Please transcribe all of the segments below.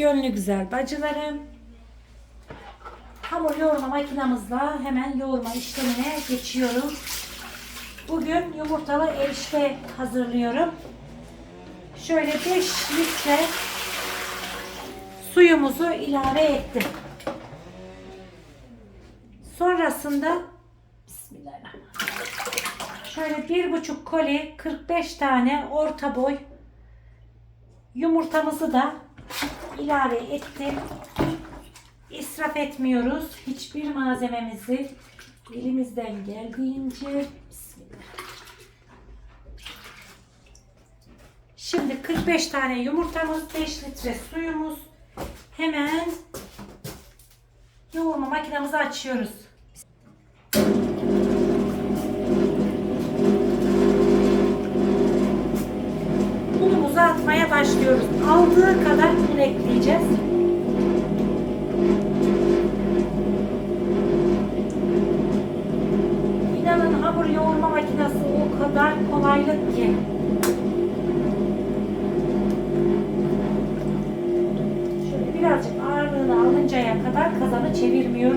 Gönlü güzel bacılarım. Hamur yoğurma makinamızla hemen yoğurma işlemine geçiyorum. Bugün yumurtalı erişte hazırlıyorum. Şöyle 5 litre suyumuzu ilave ettim. Sonrasında Bismillahirrahmanirrahim. Şöyle bir buçuk koli 45 tane orta boy yumurtamızı da ilave ettim. İsraf etmiyoruz. Hiçbir malzememizi elimizden geldiğince. Şimdi 45 tane yumurtamız, 5 litre suyumuz. Hemen yoğurma makinamızı açıyoruz. Atmaya başlıyoruz. Aldığı kadar un ekleyeceğiz. İnanın hamur yoğurma makinesi o kadar kolaylık ki. Şöyle birazcık ağırlığını alıncaya kadar kazanı çevirmiyor.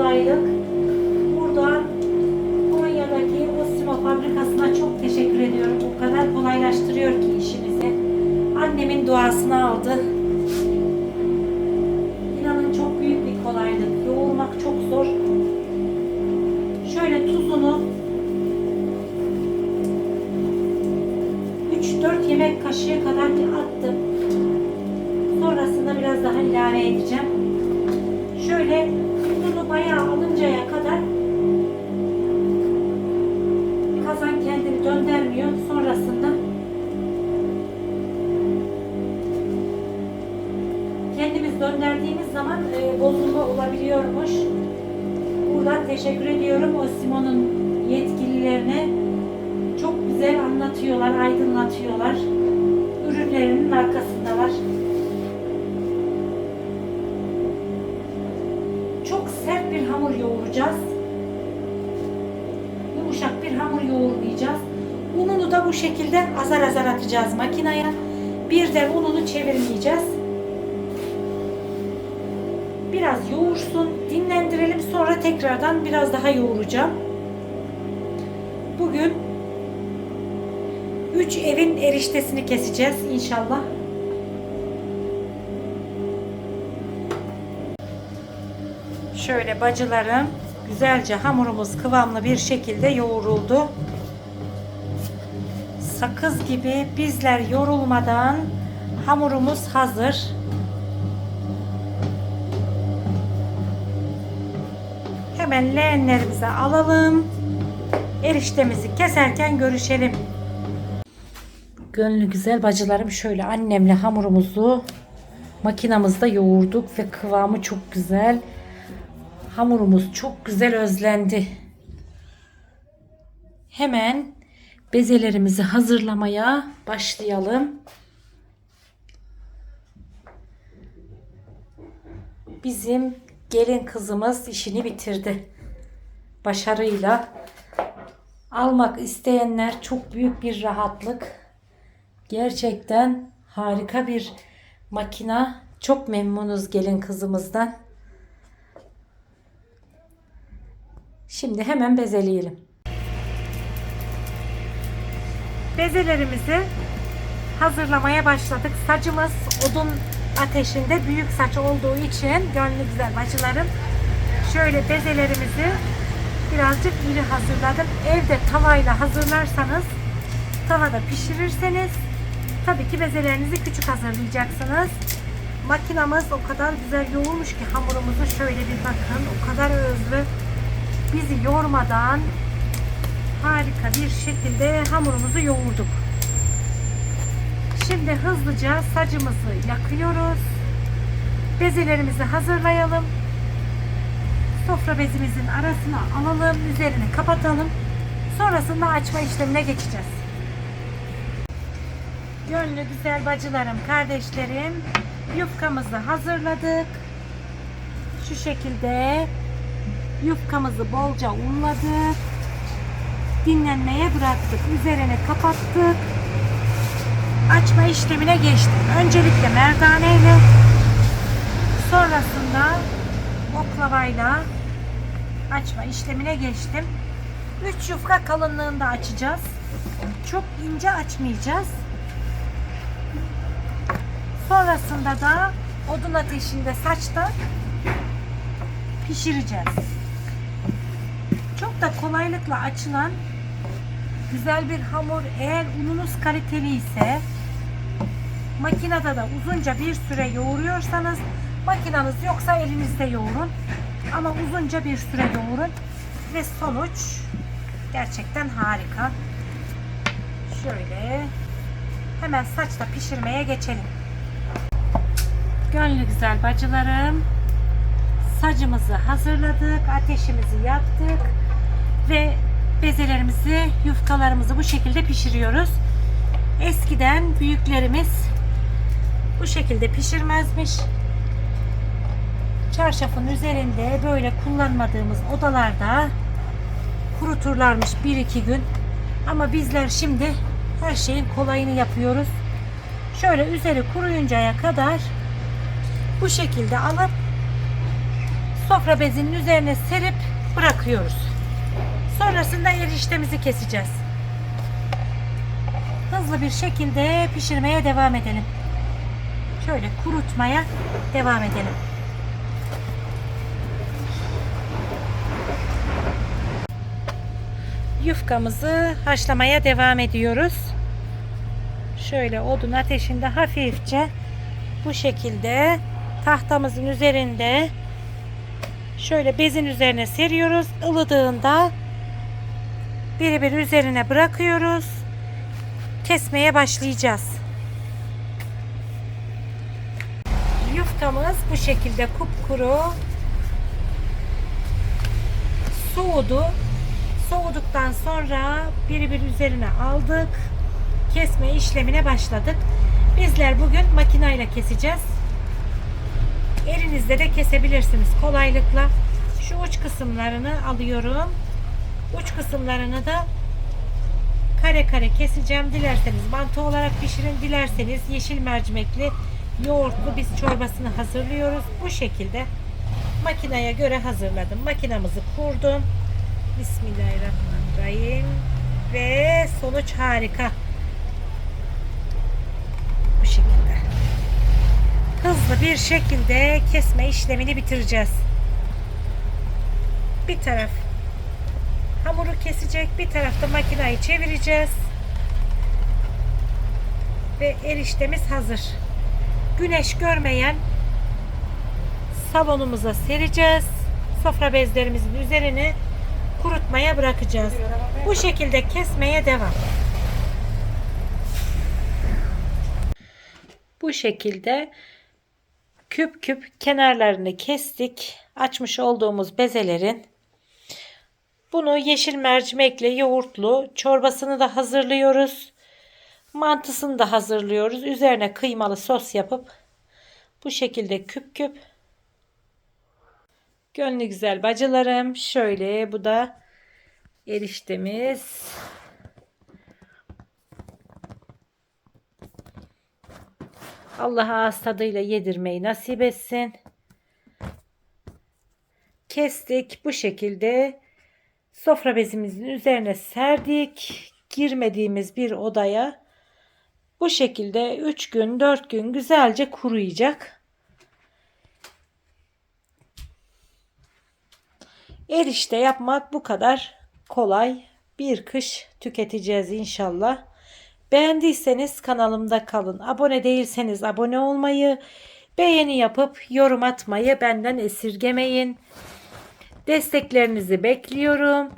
Kolaylık. Buradan Konya'daki Osimo fabrikasına çok teşekkür ediyorum. O kadar kolaylaştırıyor ki işimizi. Annemin duasını aldı. İnanın çok büyük bir kolaylık. Yoğurmak çok zor. Şöyle tuzunu 3-4 yemek kaşığı kadar attım. Sonrasında biraz daha ilave edeceğim. Şöyle bayağı alıncaya kadar kazan kendini döndürmüyor. Sonrasında kendimiz döndürdüğümüz zaman e, bozulma olabiliyormuş. Buradan teşekkür ediyorum o Simon'un yetkililerine. Çok güzel anlatıyorlar, aydınlatıyorlar. Ürünlerinin arkasındalar. Bu şekilde azar azar atacağız makineye. Birden ununu çevirmeyeceğiz. Biraz yoğursun, dinlendirelim. Sonra tekrardan biraz daha yoğuracağım. Bugün 3 evin eriştesini keseceğiz inşallah. Şöyle bacılarım güzelce hamurumuz kıvamlı bir şekilde yoğruldu. Sakız gibi bizler yorulmadan hamurumuz hazır. Hemen leğenlerimize alalım. Eriştemizi keserken görüşelim. Gönlü güzel bacılarım şöyle annemle hamurumuzu makinamızda yoğurduk ve kıvamı çok güzel. Hamurumuz çok güzel özlendi. Hemen bezelerimizi hazırlamaya başlayalım. Bizim gelin kızımız işini bitirdi. Başarıyla almak isteyenler çok büyük bir rahatlık. Gerçekten harika bir makina. Çok memnunuz gelin kızımızdan. Şimdi hemen bezeleyelim. Bezelerimizi hazırlamaya başladık. Sacımız odun ateşinde büyük saç olduğu için gönlü güzel bacılarım. Şöyle bezelerimizi birazcık iri hazırladım. Evde tavayla hazırlarsanız tavada pişirirseniz tabii ki bezelerinizi küçük hazırlayacaksınız. Makinamız o kadar güzel yoğurmuş ki hamurumuzu şöyle bir bakın. O kadar özlü. Bizi yormadan harika bir şekilde hamurumuzu yoğurduk. Şimdi hızlıca sacımızı yakıyoruz. Bezelerimizi hazırlayalım. Sofra bezimizin arasına alalım. Üzerini kapatalım. Sonrasında açma işlemine geçeceğiz. Gönlü güzel bacılarım, kardeşlerim yufkamızı hazırladık. Şu şekilde yufkamızı bolca unladık. Dinlenmeye bıraktık. Üzerine kapattık. Açma işlemine geçtim. Öncelikle merdaneyle sonrasında oklavayla açma işlemine geçtim. 3 yufka kalınlığında açacağız. Çok ince açmayacağız. Sonrasında da odun ateşinde saçta pişireceğiz. Çok da kolaylıkla açılan güzel bir hamur eğer ununuz kaliteli ise makinede de uzunca bir süre yoğuruyorsanız makinanız yoksa elinizde yoğurun ama uzunca bir süre yoğurun ve sonuç gerçekten harika. Şöyle hemen saçta pişirmeye geçelim. Gönlü güzel bacılarım sacımızı hazırladık, ateşimizi yaktık ve bezelerimizi, yufkalarımızı bu şekilde pişiriyoruz. Eskiden büyüklerimiz bu şekilde pişirmezmiş. Çarşafın üzerinde böyle kullanmadığımız odalarda kuruturlarmış bir iki gün. Ama bizler şimdi her şeyin kolayını yapıyoruz. Şöyle üzeri kuruyuncaya kadar bu şekilde alıp sofra bezinin üzerine serip bırakıyoruz. Sonrasında eriştemizi keseceğiz. Hızlı bir şekilde pişirmeye devam edelim. Şöyle kurutmaya devam edelim. Yufkamızı haşlamaya devam ediyoruz. Şöyle odun ateşinde hafifçe bu şekilde tahtamızın üzerinde şöyle bezin üzerine seriyoruz. Ilıdığında biri bir üzerine bırakıyoruz. Kesmeye başlayacağız. Yufkamız bu şekilde kupkuru soğudu. Soğuduktan sonra biri bir üzerine aldık. Kesme işlemine başladık. Bizler bugün makinayla keseceğiz. Elinizde de kesebilirsiniz kolaylıkla. Şu uç kısımlarını alıyorum. Uç kısımlarını da kare kare keseceğim. Dilerseniz mantı olarak pişirin. Dilerseniz yeşil mercimekli yoğurtlu biz çorbasını hazırlıyoruz. Bu şekilde makineye göre hazırladım. Makinamızı kurdum. Bismillahirrahmanirrahim. Ve sonuç harika. Bu şekilde. Hızlı bir şekilde kesme işlemini bitireceğiz. Bir taraf hamuru kesecek, bir tarafta makinayı çevireceğiz. Ve eriştemiz hazır. Güneş görmeyen salonumuza sereceğiz. Sofra bezlerimizin üzerine kurutmaya bırakacağız. Bu şekilde kesmeye devam. Bu şekilde küp küp kenarlarını kestik. Açmış olduğumuz bezelerin bunu yeşil mercimekle yoğurtlu çorbasını da hazırlıyoruz. Mantısını da hazırlıyoruz. Üzerine kıymalı sos yapıp bu şekilde küp küp Gönlü güzel bacılarım. Şöyle bu da eriştemiz. Allah ağız tadıyla yedirmeyi nasip etsin. Kestik bu şekilde sofra bezimizin üzerine serdik. Girmediğimiz bir odaya bu şekilde 3 gün 4 gün güzelce kuruyacak. Erişte yapmak bu kadar kolay. Bir kış tüketeceğiz inşallah. Beğendiyseniz kanalımda kalın. Abone değilseniz abone olmayı, beğeni yapıp yorum atmayı benden esirgemeyin. Desteklerinizi bekliyorum.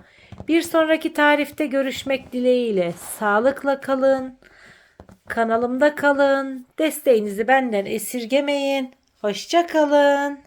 Bir sonraki tarifte görüşmek dileğiyle sağlıkla kalın. Kanalımda kalın. Desteğinizi benden esirgemeyin. Hoşça kalın.